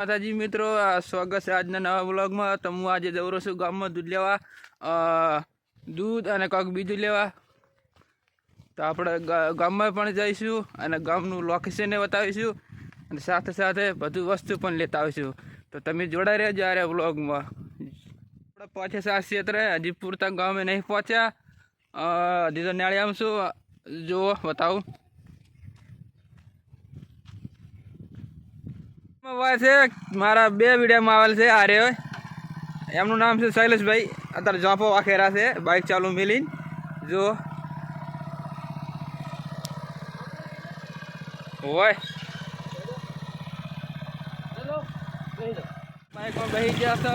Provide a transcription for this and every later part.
માતાજી મિત્રો સ્વાગત છે આજના નવા બ્લોગમાં તો હું આજે જવરો છું ગામમાં દૂધ લેવા. દૂધ અને કંઈક બીજું લેવા. તો આપણે ગામમાં પણ જઈશું અને ગામનું લોકેશન બતાવીશું અને સાથે સાથે બધું વસ્તુ પણ લેતા આવીશું. તો તમે જોડાઈ રહેજો આ બ્લોગમાં આપણે પહોંચ્યા આ ક્ષેત્રે, હજી પૂરતા ગામે નહીં પહોંચ્યા. હજી તો નાળિયામાં છું. જુઓ, બતાવું. હોય છે, મારા બે વિડીયોમાં આવેલ છે આરે એમનું નામ છે શૈલેષભાઈ. અત્યારે જોપો વાખેરા છે બાઇક ચાલુ મિલીને. જો. હોય બાઇકમાં બેસી ગયા છો.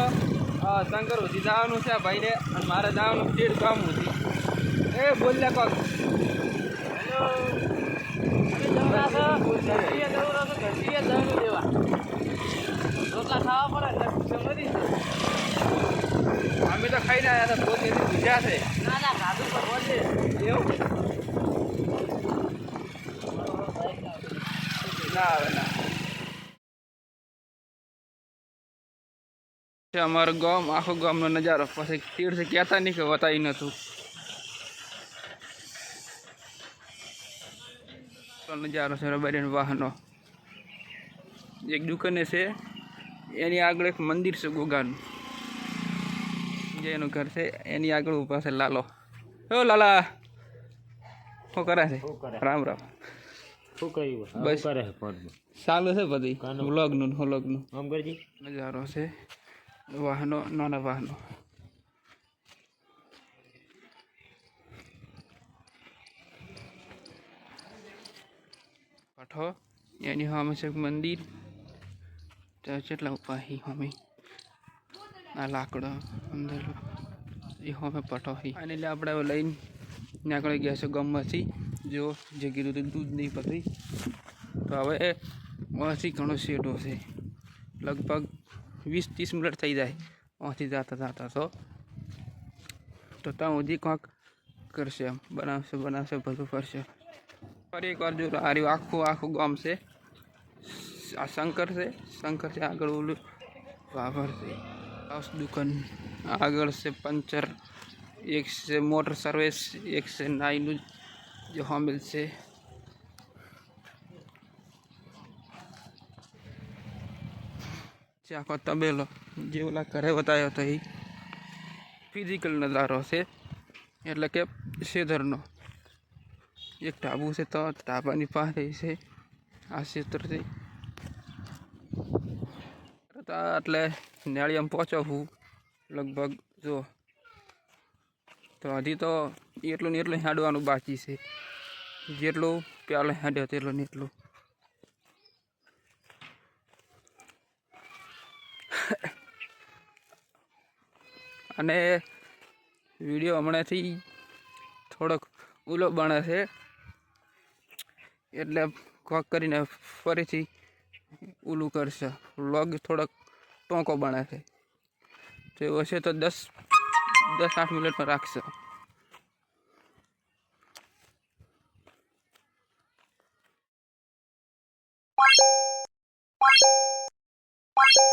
શંકર ઉધી જવાનું છે ભાઈને, અને મારે જવાનું તીડ ગામ ઉધી એ બોલ્યા કોક. અમે તો ખાઈને આવ્યા હતા પોતે બીજા છે. એવું? ના આવે ના છે અમારો ગામ આખો ગામનો નજારો. પછી તીર્થ કહેતા નહીં કે વતાવી નતું તો નજારો છે રબારી વાહનો. એક દુકાને છે એની આગળ એક મંદિર છે ગોગાનું. જેનું ઘર છે એની આગળ ઊભા છે લાલો. ઓ લાલા. શું કરે છે? રામ રામ. શું કર્યું બસ. કરે ચાલુ છે બધી. લગ્ન વ્લોગનું વ્લોગનું. નજારો છે. વાહનો નાના વાહનો. પઠો એની સામે છે મંદિર. કેટલા ઉપાહી સામે આ લાકડો અંદર એ હવે પઠો હી અને એટલે આપણે હવે લઈને નીકળી ગયા છે ગમમાંથી. જો જે કીધું હતું દૂધ નહીં પતી. તો હવે અહીંથી ઘણો શેડો છે. લગભગ વીસ, ત્રીસ મિનિટ થઈ જાય અહીંથી જતા જતા તો. તો ત્યાં સુધી કંઈક કરશે બનાવશે બનાવશે, બધું કરશે. ફરી એકવાર જો હાર્યું આખું આખું ગામ છે. આ શંકર છે. શંકર છે આગળ ઓલું છે. હાઉસ દુકાન આગળ છે પંચર એક છે મોટર સર્વિસ એક છે નાઈનું જે હોમિલ છે જે આખો તબેલો જે ઓલા ઘરે બતાવ્યો હતો એ ફિઝિકલ નજારો છે એટલે કે સેધરનો એક ઢાબુ છે તો ઢાબાની પાસે છે આ ક્ષેત્રથી એટલે નેળિયામાં પહોંચો હું લગભગ, જો. તો હજી તો એટલું ને એટલું હેડવાનું બાકી છે. જેટલું પહેલાં હેડ્યો તેટલું ને એટલું. અને વીડિયો હમણાંથી થોડોક ઉલો બને છે. એટલે કોક કરીને ફરીથી ઉલું કરશે. વ્લોગ થોડોક ટોંકો બને છે તો એવો છે તો દસ દસ આઠ મિનિટમાં રાખશે Bye.